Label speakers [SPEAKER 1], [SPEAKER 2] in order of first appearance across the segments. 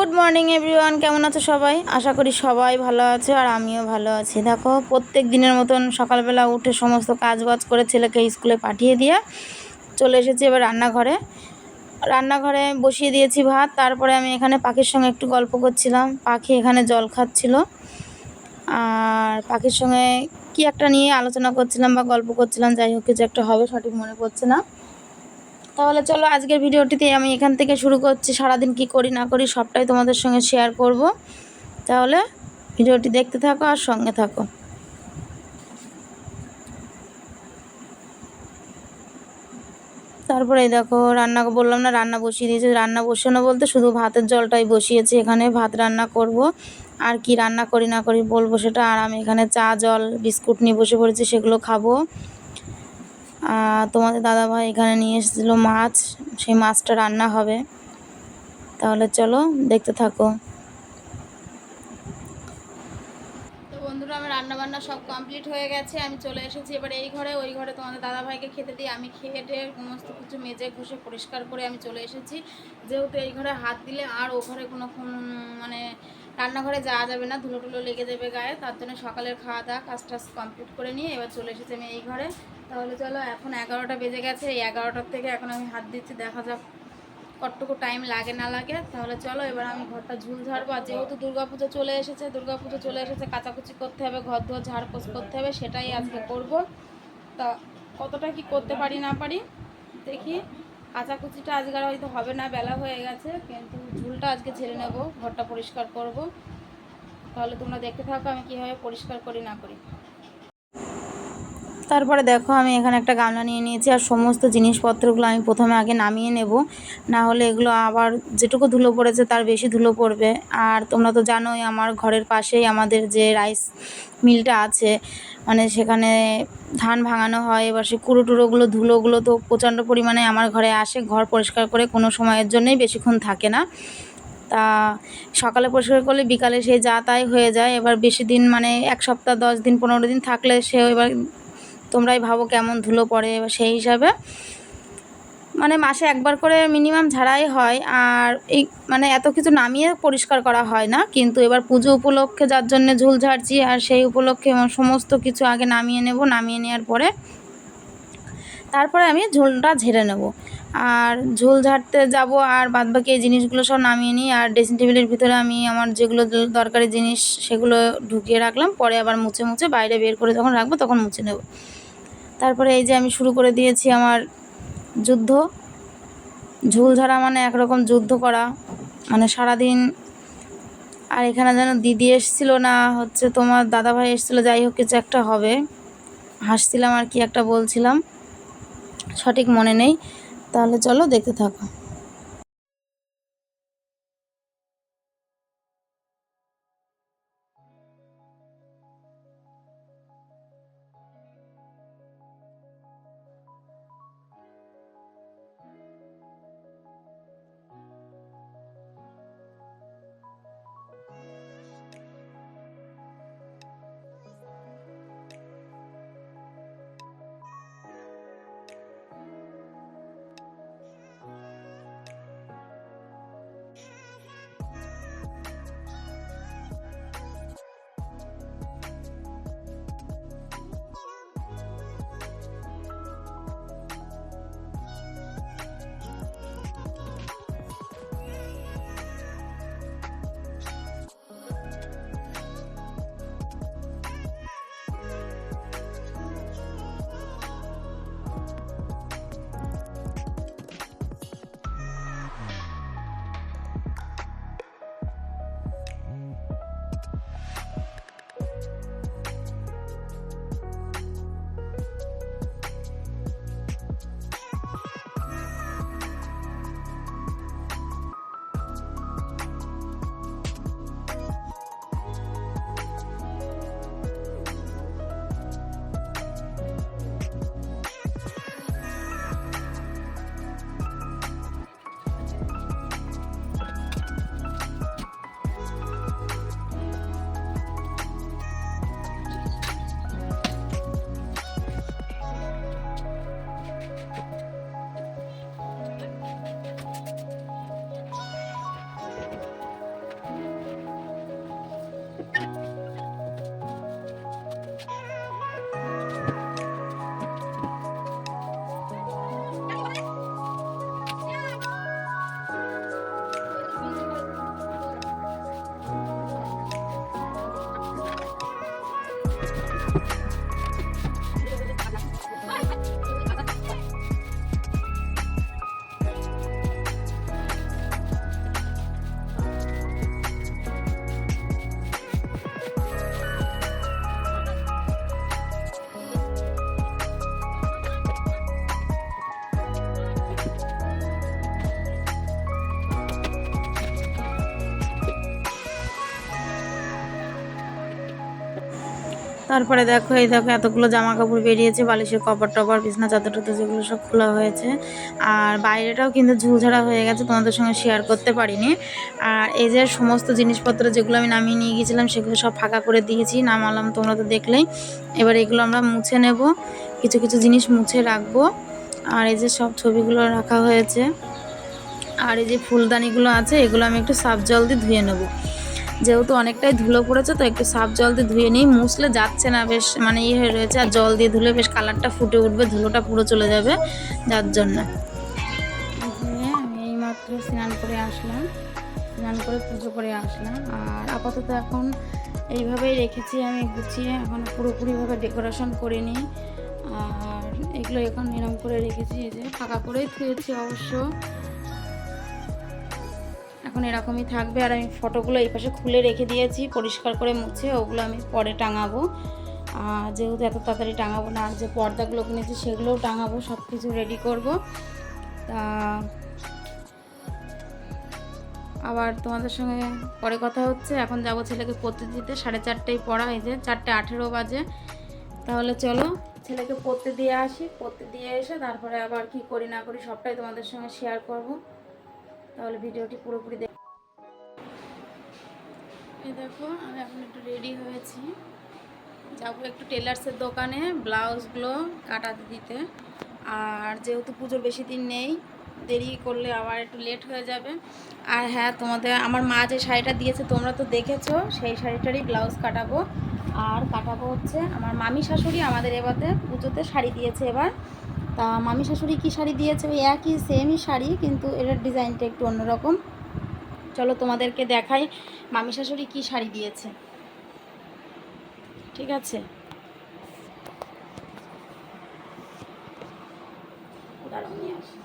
[SPEAKER 1] Good morning everyone কেমন আছো সবাই? আশা করি সবাই ভালো আছে আর আমিও ভালো আছি। দেখো, প্রত্যেক দিনের মতন সকালবেলা উঠে সমস্ত কাজ বাজ করে ছেলেকে স্কুলে পাঠিয়ে দিয়ে চলে এসেছি এবার রান্নাঘরে। রান্নাঘরে বসিয়ে দিয়েছি ভাত, তারপরে আমি এখানে পাখির সঙ্গে একটু গল্প করছিলাম। পাখি এখানে জল খাচ্ছিল। আর পাখির সঙ্গে কি একটা নিয়ে আলোচনা করছিলাম বা গল্প করছিলাম, যাই হোক, কিছু একটা হবে, সঠিক মনে পড়ছে না। তাহলে চলো আজকের ভিডিওটিতে আমি এখান থেকে শুরু করছি। সারাদিন কি করি না করি সবটাই তোমাদের সঙ্গে শেয়ার করব। তাহলে ভিডিওটি দেখতে থাকো আর সঙ্গে থাকো। তারপরে দেখো, রান্না বললাম না, রান্না বসিয়ে দিয়েছি। রান্না বসানো বলতে শুধু ভাতের জলটাই বসিয়েছি। এখানে ভাত রান্না করব। আর কি রান্না করি না করি বলব সেটা? আর আমি এখানে চা, জল, বিস্কুট নিয়ে বসে পড়েছি, সেগুলো খাব। তোমাদের দাদাভাই এখানে নিয়ে এসেছিল মাছ, সেই মাছটা রান্না হবে। তাহলে চলো, দেখতে থাকো। তো বন্ধুরা, আমার রান্না বান্না সব কমপ্লিট হয়ে গেছে। আমি চলে এসেছি এবার এই ঘরে। ওই ঘরে তোমাদের দাদাভাইকে খেতে দিই আমি খেয়ে টেয়ে সমস্ত কিছু মেজে ঘষে পরিষ্কার করে আমি চলে এসেছি। যেহেতু এই ঘরে হাত দিলে আর ও ঘরে কোনো মানে রান্নাঘরে যাওয়া যাবে না ধুলো টুলো লেগে যাবে গায়ে, তার জন্য সকালের খাওয়া দাওয়া, কাজ টাজ কমপ্লিট করে নিয়ে এবার চলে এসেছি আমি এই ঘরে। তাহলে চলো, এখন এগারোটা বেজে গেছে, এই এগারোটার থেকে এখন আমি হাত দিচ্ছি, দেখা যাক কতটুকু টাইম লাগে না লাগে। তাহলে চলো, এবার আমি ঘরটা ঝুল ঝাড়বো। আর যেহেতু দুর্গাপুজো চলে এসেছে, দুর্গাপুজো চলে এসেছে, কাচাকুচি করতে হবে, ঘর দুয়ার ঝাড়পোছ করতে হবে, সেটাই আজকে করব। তা কতটা কি করতে পারি না পারি, দেখি। কাচাকুচিটা আজকে আর হয়তো হবে না, বেলা হয়ে গেছে, কিন্তু ঝুলটা আজকে ঝেড়ে নেব, ঘরটা পরিষ্কার করব। তাহলে তোমরা দেখতে থাকো আমি কীভাবে পরিষ্কার করি না করি। তারপরে দেখো আমি এখানে একটা গামলা নিয়ে নিয়েছি আর সমস্ত জিনিসপত্রগুলো আমি প্রথমে আগে নামিয়ে নেব। না হলে এগুলো আবার যেটুকু ধুলো পড়েছে তার বেশি ধুলো পড়বে। আর তোমরা তো জানোই আমার ঘরের পাশেই আমাদের যে রাইস মিলটা আছে মানে সেখানে ধান ভাঙানো হয়। এবার সে কুড়ো টুড়োগুলো ধুলোগুলো তো প্রচণ্ড পরিমাণে আমার ঘরে আসে। ঘর পরিষ্কার করে কোনো সময়ের জন্যই বেশিক্ষণ থাকে না। তা সকালে পরিষ্কার করলে বিকালে সেই যা তাই হয়ে যায়। এবার বেশি দিন মানে এক সপ্তাহ, দশ দিন, পনেরো দিন থাকলে সে এবার তোমরাই ভাবো কেমন ধুলো পড়ে সেই হিসাবে। মানে মাসে একবার করে মিনিমাম ঝাড়াই হয়, আর এই মানে এত কিছু নামিয়ে পরিষ্কার করা হয় না, কিন্তু এবার পুজো উপলক্ষে যার জন্য ঝুল ঝাড়ছি আর সেই উপলক্ষে সমস্ত কিছু আগে নামিয়ে নেব, নামিয়ে নেওয়ার পরে তারপরে আমি ঝোলটা ঝেড়ে নেব। আর ঝোল ঝাড়তে যাব আর বাদবাকি এই জিনিসগুলো সব নামিয়ে নিই, আর ড্রেসিং টেবিলের ভিতরে আমি আমার যেগুলো দরকারি জিনিস সেগুলো ঢুকিয়ে রাখলাম, পরে আবার মুছে মুছে বাইরে বের করে যখন রাখব তখন মুছে নেব। তারপরে এই যে আমি শুরু করে দিয়েছি আমার যুদ্ধ। ঝুল ধরা মানে একরকম যুদ্ধ করা। মানে সারাদিন, আর এখানে যেন দিদি এসছিল না, হচ্ছে তোমার দাদাভাই এসেছিল, যাই হোক কিছু একটা হবে। হাসছিলাম আর কি একটা বলছিলাম। সঠিক মনে নেই। তাহলে চলো দেখতে থাকো। তারপরে দেখো, এই দেখো এতগুলো জামা কাপড় বেরিয়েছে, বালিশের কভার টভার, বিছনা চাদর টাদর যেগুলো সব খোলা হয়েছে। আর বাইরেটাও কিন্তু ঝুলঝাড়া হয়ে গেছে, তোমাদের সঙ্গে শেয়ার করতে পারিনি। আর এই যে সমস্ত জিনিসপত্র যেগুলো আমি নামিয়ে নিয়ে গিয়েছিলাম, সেগুলো সব ফাঁকা করে দিয়েছি, নামালাম তোমরা তো দেখলেই। এবার এগুলো আমরা মুছে নেব, কিছু কিছু জিনিস মুছে রাখব। আর এই যে সব ছবিগুলো রাখা হয়েছে। আর এই যে ফুলদানিগুলো আছে, এগুলো আমি একটু সাফ জল দিয়ে ধুয়ে নেব। যেহেতু অনেকটাই ধুলো পড়েছে, তো একটু সাফ জল দিয়ে ধুয়ে নিই। মুছলে যাচ্ছে না বেশ মানে ইয়ে হয়ে রয়েছে, আর জল দিয়ে ধুলে বেশ কালারটা ফুটে উঠবে, ধুলোটা পুরো চলে যাবে, যার জন্য। আমি এইমাত্র স্নান করে আসলাম, স্নান করে পুজো করে আসলাম, আর আপাতত এখন এইভাবেই রেখেছি আমি, গুছিয়ে এখন পুরোপুরিভাবে ডেকোরেশন করে নিই। আর এগুলো এখন এরম করে রেখেছি, এই যে ফাঁকা করেই থুয়েছি অবশ্য। এখন এরকমই থাকবে। আর আমি ফটোগুলো এই পাশে খুলে রেখে দিয়েছি, পরিষ্কার করে মুছে, ওগুলো আমি পরে টাঙাবো। যেহেতু এত তাড়াতাড়ি টাঙাবো না, আর যে পর্দাগুলো কিনেছি সেগুলোও টাঙাবো সব কিছু রেডি করব। তা আবার তোমাদের সঙ্গে পরে কথা হচ্ছে। এখন যাব ছেলেকে পড়তে দিতে, সাড়ে চারটেই পড়া, এই যে চারটে আঠেরো বাজে। তাহলে চলো ছেলেকে পড়তে দিয়ে আসি। পড়তে দিয়ে এসে তারপরে আবার কি করি না করি সবটাই তোমাদের সঙ্গে শেয়ার করব। তাহলে ভিডিওটি পুরোপুরি দেখ দেখো, আমি এখন একটু রেডি হয়েছি। যাব একটু টেলার্সের দোকানে ব্লাউজগুলো কাটাতে দিতে। আর যেহেতু পুজোর বেশি দিন নেই, দেরি করলে আবার একটু লেট হয়ে যাবে। আর হ্যাঁ তোমাদের, আমার মা যে শাড়িটা দিয়েছে, তোমরা তো দেখেছ, সেই শাড়িটারই ব্লাউজ কাটাবো। আর কাটাবো হচ্ছে, আমার মামি শাশুড়ি আমাদের এবারে পুজোতে শাড়ি দিয়েছে এবার। তা মামি শাশুড়ি কী শাড়ি দিয়েছে? ওই একই সেমই শাড়ি, কিন্তু এটার ডিজাইনটা একটু অন্যরকম। চলো তোমাদেরকে দেখাই মামি শাশুড়ি কী শাড়ি দিয়েছে। ঠিক আছে? দাঁড়াও, নিয়ে আসি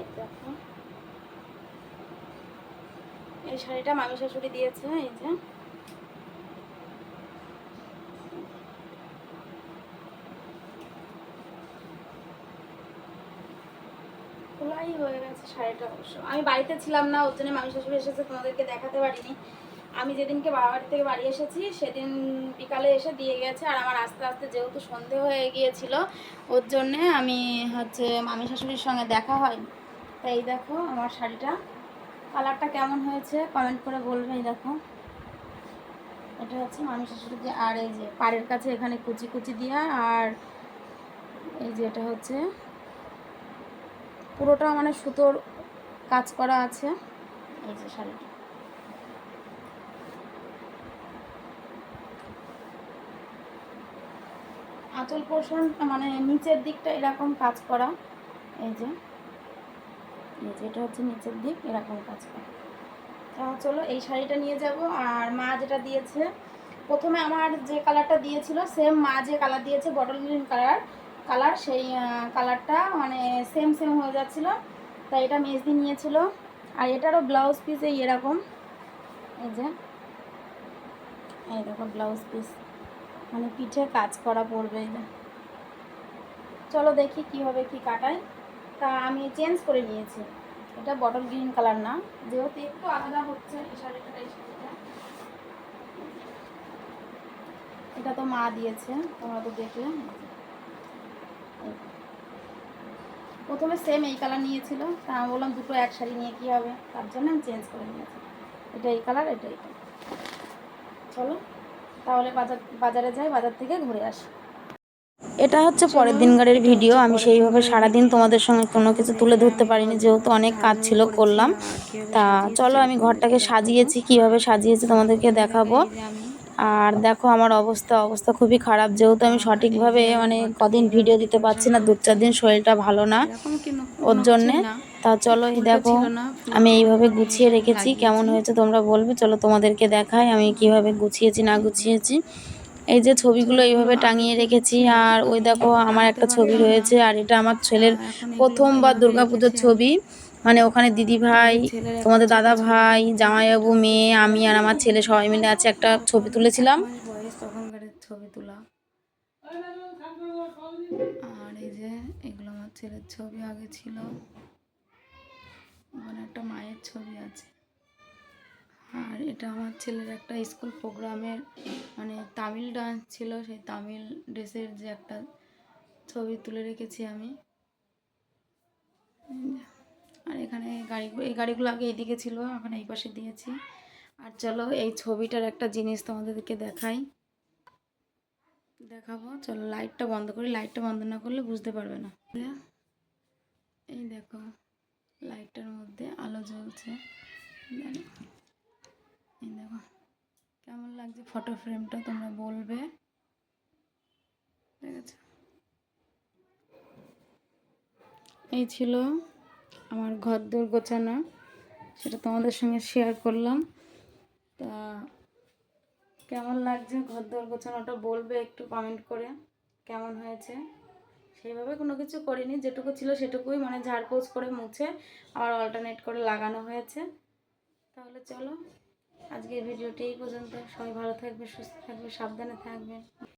[SPEAKER 1] এই দেখো শাড়িটা মামি শাশুড়ি দিয়েছে এই যে। খোলাই হয়ে গেছে শাড়িটা অবশ্য। আমি বাড়িতে ছিলাম না, ওর জন্য মামি শাশুড়ি এসেছে, তোমাদেরকে দেখাতে পারিনি। আমি যেদিনকে বাবা বাড়ি থেকে বাড়ি এসেছি, সেদিন বিকালে এসে দিয়ে গেছে, আর আমার আস্তে আস্তে যেহেতু সন্ধে হয়ে গিয়েছিল, ওর জন্যে আমি হচ্ছে মামি শাশুড়ির সঙ্গে দেখা হয় তাই দেখো, আমার শাড়িটা কালারটা কেমন হয়েছে কমেন্ট করে বলবে এই দেখো। এটা হচ্ছে মামি শাশুড়ির যে, আর এই যে পাড়ের কাছে এখানে কুচি কুচি দিয়া, আর এই যে এটা হচ্ছে পুরোটা মানে সুতোর কাজ করা আছে। এই যে শাড়িটা। আঁচল পোর্শন মানে নিচের দিকটা এরকম কাজ করা, এই যে। এই এটা হচ্ছে নিচের দিক, এরকম কাজ করা। তা চলো এই শাড়িটা নিয়ে যাব। আর মা যেটা দিয়েছে, প্রথমে আমার যে কালারটা দিয়েছিল সেম মা যে কালার দিয়েছে বটল গ্রিন কালার কালার সেই কালারটা মানে সেম সেম হয়ে যাচ্ছিল। তাই এটা মেজদি নিয়েছিল। আর এটারও ব্লাউজ পিস এই এরকম। এই যে, এই দেখো ব্লাউজ পিস মানে পিঠে কাজ করা পড়বে। চলো দেখি কীভাবে কি কাটায়। তা আমি চেঞ্জ করে নিয়েছি। এটা বটল গ্রিন কালার না, যেহেতু একটু আলাদা হচ্ছে এটা তো মা দিয়েছে, তোমরা তো দেখলে। প্রথমে সেম এই কালার নিয়েছিল, তা আমি বললাম দুটো এক শাড়ি নিয়ে কী হবে, তার জন্য আমি চেঞ্জ করে নিয়েছি। এটা এই কালার এটা এই কালার চলো, তাহলে বাজার বাজারে যাই, বাজার থেকে ঘুরে আসি। এটা হচ্ছে পরের দিনকারের ভিডিও। আমি সেইভাবে সারাদিন তোমাদের সঙ্গে কোনো কিছু তুলে ধরতে পারিনি, যেহেতু অনেক কাজ ছিল করলাম। তা চলো আমি ঘরটাকে সাজিয়েছি, কীভাবে সাজিয়েছি তোমাদেরকে দেখাবো। আর দেখো আমার অবস্থা অবস্থা খুবই খারাপ। যেহেতু আমি সঠিকভাবে মানে কদিন ভিডিও দিতে পারছি না, দু চার দিন শরীরটা ভালো না ওর জন্যে। তা চলো দেখো, আমি এইভাবে গুছিয়ে রেখেছি। কেমন হয়েছে তোমরা বলবে, চলো তোমাদেরকে দেখাই আমি কীভাবে গুছিয়েছি, না গুছিয়েছি। এই যে ছবিগুলো এইভাবে টাঙিয়ে রেখেছি, আর ওই দেখো আমার একটা ছবি রয়েছে, আর এটা আমার ছেলের প্রথমবার দুর্গাপুজোর ছবি। মানে ওখানে দিদি ভাই, তোমাদের দাদা ভাই, জামাইবাবু, মেয়ে, আমি আর আমার ছেলে সবাই মিলে আছে একটা ছবি তুলেছিলাম। ছবি তোলা আর এই যে এগুলো আমার ছেলের ছবি আগে ছিল। ওখানে একটা মায়ের এটা আমার ছেলের একটা স্কুল প্রোগ্রামের মানে তামিল ডান্স ছিল, সেই তামিল ড্রেসের যে একটা ছবি তুলে রেখেছি আমি। আর এখানে গাড়িগুলো এই গাড়িগুলো আগে এইদিকে ছিল, এখন এই পাশে দিয়েছি। আর চলো, এই ছবিটার একটা জিনিস তোমাদেরকে দেখাই। দেখাবো, চলো লাইটটা বন্ধ করি। লাইটটা বন্ধ না করলে বুঝতে পারবে না। এই দেখো লাইটটার মধ্যে আলো জ্বলছে। দেখো, কেমন লাগছে ফটো ফ্রেমটা তোমরা বলবে? ঠিক আছে এই ছিল আমার ঘর দোর গোছানো, সেটা তোমাদের সঙ্গে শেয়ার করলাম। তা কেমন লাগছে ঘর দোর গোছানোটা বলবে একটু কমেন্ট করে, কেমন হয়েছে? সেইভাবে কোনো কিছু করিনি, যেটুকু ছিল সেটুকুই মানে ঝাড়পোছ করে মুছে আবার অল্টারনেট করে লাগানো হয়েছে। তাহলে চলো আজকের ভিডিওটি এই পর্যন্ত। সবাই ভালো থাকবে সুস্থ থাকবে সাবধানে থাকবে